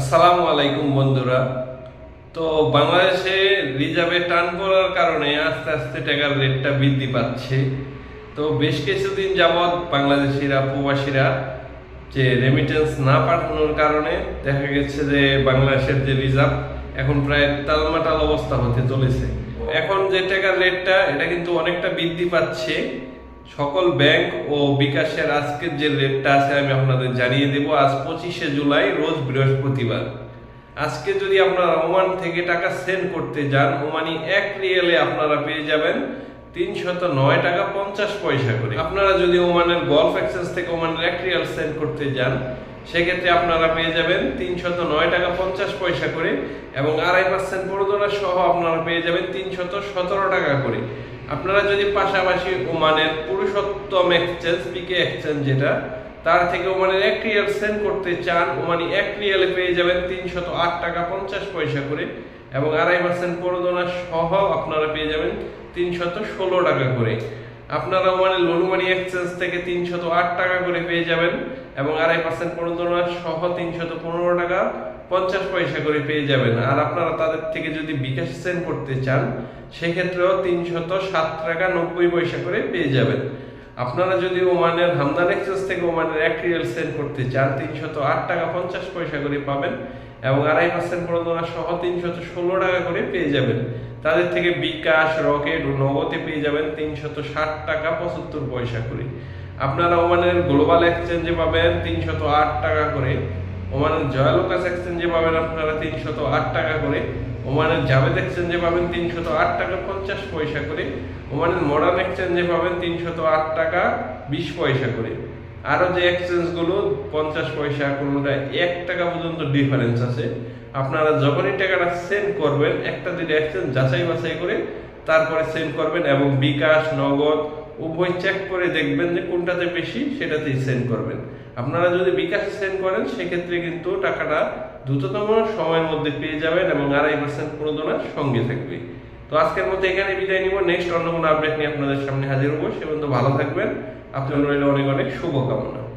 আসসালামু আলাইকুম বন্ধুরা। তো বাংলাদেশে রিজার্ভে টান পড়ার কারণে আস্তে আস্তে টাকার রেটটা বৃদ্ধি পাচ্ছে। তো বেশ কিছুদিন যাবৎ বাংলাদেশিরা, প্রবাসীরা যে রেমিটেন্স না পাঠানোর কারণে দেখা গেছে যে বাংলাদেশের যে রিজার্ভ এখন প্রায় টালমাটাল অবস্থা হতে চলেছে। এখন যে টাকার রেটটা, এটা কিন্তু অনেকটা বৃদ্ধি পাচ্ছে। সকল ব্যাংক ও বিকাশের আজকের যে রেটটা আছে আমি আপনাদের জানিয়ে দেব। আজ পঁচিশে জুলাই, রোজ বৃহস্পতিবার। আজকে যদি আপনারা ওমান থেকে টাকা সেন্ড করতে যান, ওমানি এক রিয়েলে আপনারা পেয়ে যাবেন তিনশত নয় টাকা পঞ্চাশ পয়সা করে। আপনারা যদি ওমানের গলফ এক্সচেঞ্জ থেকে ওমানের এক রিয়াল সেন্ড করতে যান, সেক্ষেত্রে আপনারা পেয়ে যাবেন তিনশত নয় টাকা পঞ্চাশ পয়সা করে এবং আড়াই পার্সেন্ট প্রণোদনা সহ আপনারা পেয়ে যাবেন তিনশত সতেরো টাকা করে। আপনারা যদি পাশাপাশি ওমানের পুরুষোত্তম এক্সচেঞ্জ পিকে এক্সচেঞ্জ যেটা, তার থেকে ওমানের এক রিয়াল সেন্ড করতে চান, ওমানি এক রিয়ালে পেয়ে যাবেন তিনশত আট টাকা পঞ্চাশ পয়সা করে এবং আড়াই পার্সেন্ট প্রণোদনা সহ আপনারা পেয়ে যাবেন তিনশত ষোলো টাকা করে। আপনারা ওমানের লুলুমানি এক্সচেঞ্জ থেকে তিনশত আট টাকা করে পেয়ে যাবেন এবং আড়াই পার্সেন্ট প্রণোদনা সহ তিনশত পনেরো টাকা পঞ্চাশ পয়সা করে পেয়ে যাবেন। আর আপনারা তাদের থেকে যদি বিকাশ সেন্ড করতে চান, সেক্ষেত্রেও তিনশত সাত টাকা নব্বই পয়সা করে পেয়ে যাবেন। আপনারা যদি ওমানের হামদান এক্সচেঞ্জ থেকে ওমানের এক রিয়েল করতে চান, তিনশত আট টাকা পঞ্চাশ পয়সা করে পাবেন। এবং আড়াই প্রণোদনা সহ তিনশত ষোলো টাকা করে পেয়ে যাবেন। তাদের থেকে বিকাশ, রকেট ও নগদে পেয়ে যাবেন তিনশত ষাট টাকা পঁচাত্তর পয়সা করে। আপনারা ওমানের গ্লোবাল এক্সচেঞ্জে পাবেন তিনশত আট টাকা করে। ওমানের জয়ালোকাস এক্সচেঞ্জে পাবেন আপনারা তিনশত আট টাকা করে। ওমানের জাভেদ এক্সচেঞ্জে পাবেন তিনশত আট টাকা পঞ্চাশ পয়সা করে। ওমানের মডার্ন এক্সচেঞ্জে পাবেন তিনশত আট টাকা বিশ পয়সা করে। আরও যে এক্সচেঞ্জগুলো পঞ্চাশ পয়সা কোনোটা এক টাকা পর্যন্ত ডিফারেন্স আছে, আপনারা যখনই টাকাটা সেন্ড করবেন, একটা দুটো এক্সচেঞ্জ যাচাই বাছাই করে তারপরে সেন্ড করবেন এবং বিকাশ, নগদ, উভয় চেক করে দেখবেন যে কোনটাতে বেশি, সেটাতেই সেন্ড করবেন। আপনারা যদি বিকাশে সেন্ড করেন, সেক্ষেত্রে কিন্তু টাকাটা দ্রুততম সময়ের মধ্যে পেয়ে যাবেন এবং আড়াই পার্সেন্ট প্রণোদনার সঙ্গে থাকবে। তো আজকের মতো এখানে বিদায় নিব। নেক্সট অন্য কোনো আপডেট নিয়ে আপনাদের সামনে হাজির হব। সে পর্যন্ত ভালো থাকবেন। আপনার রইল অনেক অনেক শুভকামনা।